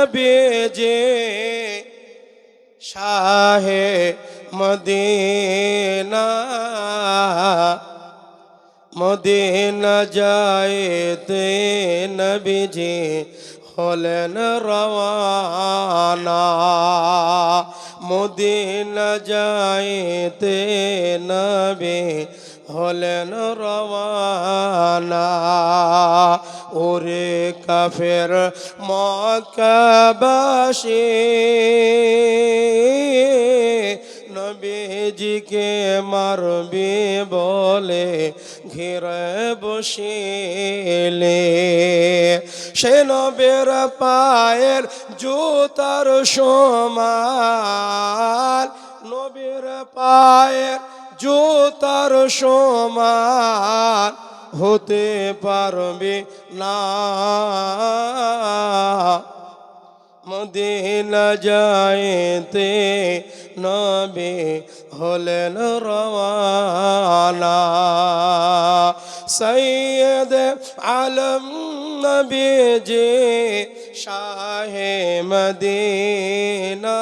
নবীজি শাহে Medina Medina যাইতে নবীজি হলেন রওয়ানা মদিনা যাইতে নবী হলেন রওয়ানা। ওরে কাফের মক্কাবাসী, নবীজিকে মারবে বলে ঘিরে বসিলে। সে নবের পায়ের জুতার সমান, নবীর পায়ের জুতার সমান হতে পারবে না। মদিনা যাইতে নবী হলেন রওয়ানা। সৈয়দ আলম নবীজি শাহে মদিনা।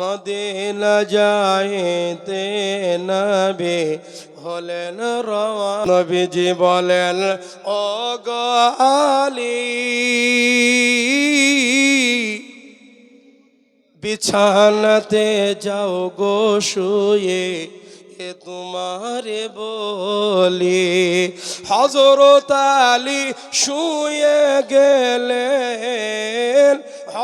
মদিনা যাইতে নবী হলেন রওয়া নবীজি বলেন ও গো আলী, বিছানাতে যাও গো শুয়ে, এ তোমারে বলি। হজরত আলী শুয়ে গেলেন।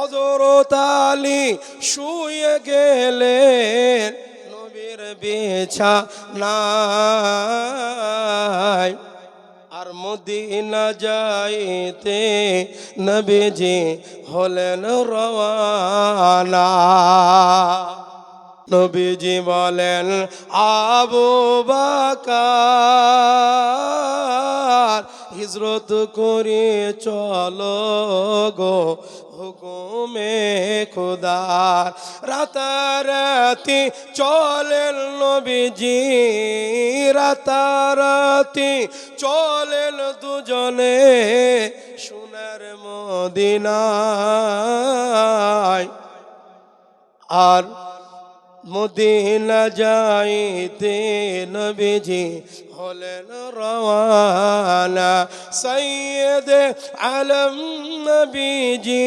হজরত আলী শুয়ে গেলেন নবীর বিছা নাই আর মদিনা যাইতে নবীজি হলেন রওয়ানা। নবীজি বলেন, আবু বাকার হিজরত করে চলো গো হুকুমে খুদার। রাতারাতি চলেন নবীজি, রাতারাতি চলেন দুজনে সোনার মদিনায়। আর মদিনা যাইতে নবীজি হলেন রওয়ানা। সৈয়দ আলম নবীজি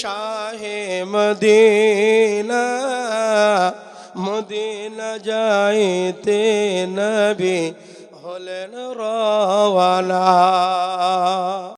শাহে মদিনা। মদিনা যাইতে নবী হলেন রওয়ানা।